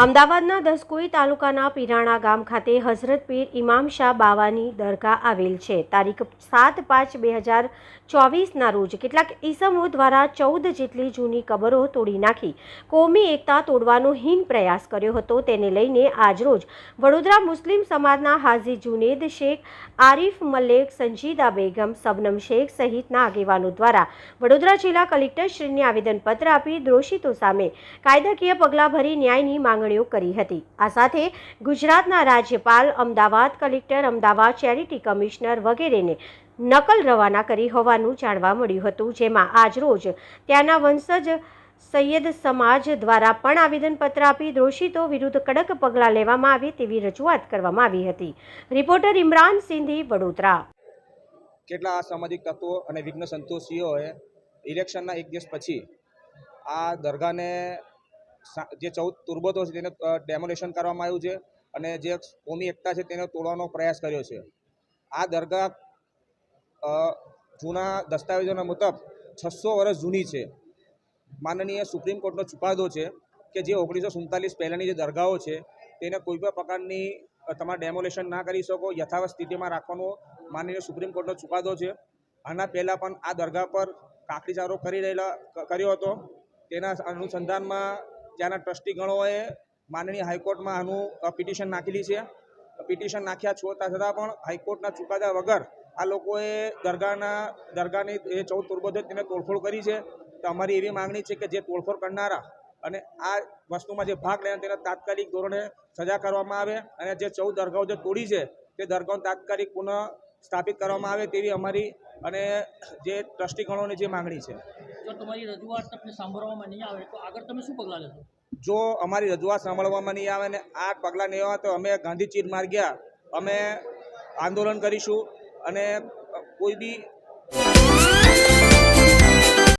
અમદાવાદના દસકોઈ તાલુકાના પીરાણા ગામ ખાતે હઝરત પીર ઇમામ શાહ બાવાની દરગાહ આવેલ છે. તારીખ સાત પાંચ બે હજાર ચોવીસના રોજ કેટલાક ઈસમો દ્વારા ચૌદ જેટલી જૂની કબરો તોડી નાખી. કોમી એકતા તોડવાનો હીન પ્રયાસ કર્યો હતો. તેને લઈને આજરોજ વડોદરા મુસ્લિમ સમાજના હાજી જુનેદ શેખ આરિફ મલેક, સંજીદા બેગમ, સબનમ શેખ સહિતના આગેવાનો દ્વારા વડોદરા જિલ્લા કલેક્ટરશ્રીને આવેદનપત્ર આપી દોષિતો સામે કાયદાકીય પગલાં ભરી ન્યાયની માંગણીઓ કરી હતી. આ સાથે ગુજરાતના રાજ્યપાલ Ahmedabad collector, Ahmedabad charity commissioner વગેરેને નકલ રવાના કરી હોવાનું જાણવા મળ્યું હતું. જેમાં આજરોજ ત્યાંના વંશજ સૈયદ સમાજ દ્વારા પણ આવેદનપત્ર આપી દોષિતો વિરુદ્ધ કડક પગલાં લેવામાં આવે તેવી રજૂઆત કરવામાં આવી હતી. રિપોર્ટર ઇમરાન સિંધી, વડોદરા. કેટલા અસામાજિક તત્વો અને વિઘ્ન સંતોષીઓએ ઇલેક્શનના એક દિવસ પછી આ દરગાહને જે ચૌદ તુર્બતો છે તેને ડેમોલેશન કરવામાં આવ્યું છે અને જે કોમી એકતા છે તેને તોડવાનો પ્રયાસ કર્યો છે. આ દરગાહ જૂના દસ્તાવેજોના મુજબ છસો વર્ષ જૂની છે. માનનીય સુપ્રીમ કોર્ટનો ચુકાદો છે કે જે ઓગણીસો સુડતાલીસ પહેલાંની જે દરગાહો છે તેને કોઈ પણ પ્રકારની તમારે ડેમોલેશન ના કરી શકો, યથાવત સ્થિતિમાં રાખવાનો માનનીય સુપ્રીમ કોર્ટનો ચુકાદો છે. આના પહેલાં પણ આ દરગાહ પર કાકડીચારો કરી રહેલા કર્યો હતો. તેના અનુસંધાનમાં ત્યાંના ટ્રસ્ટીગણોએ માનનીય હાઈકોર્ટમાં આનું પિટિશન નાખેલી છે. પિટિશન નાખ્યા છોતા છતાં પણ હાઈકોર્ટના ચુકાદા વગર આ લોકોએ દરગાહના, દરગાહની એ ચૌદ તુર્બતો તેને તોડફોડ કરી છે. તો અમારી એવી માંગણી છે કે જે તોડફોડ કરનારા અને આ વસ્તુમાં જે ભાગ લેનાર તેને તાત્કાલિક ધોરણે સજા કરવામાં આવે અને જે ચૌદ દરગાહો જે તોડી છે તે દરગાહો તાત્કાલિક પુનઃ સ્થાપિત કરવામાં આવે તેવી અમારી અને જે ટ્રસ્ટીગણોની જે માંગણી છે. જો અમારી રજૂઆત સાંભળવામાં નહીં આવે ને આ પગલાં નહીં આવે, તો અમે ગાંધી ચીર માર્ગ્યા અમે આંદોલન કરીશું અને કોઈ બી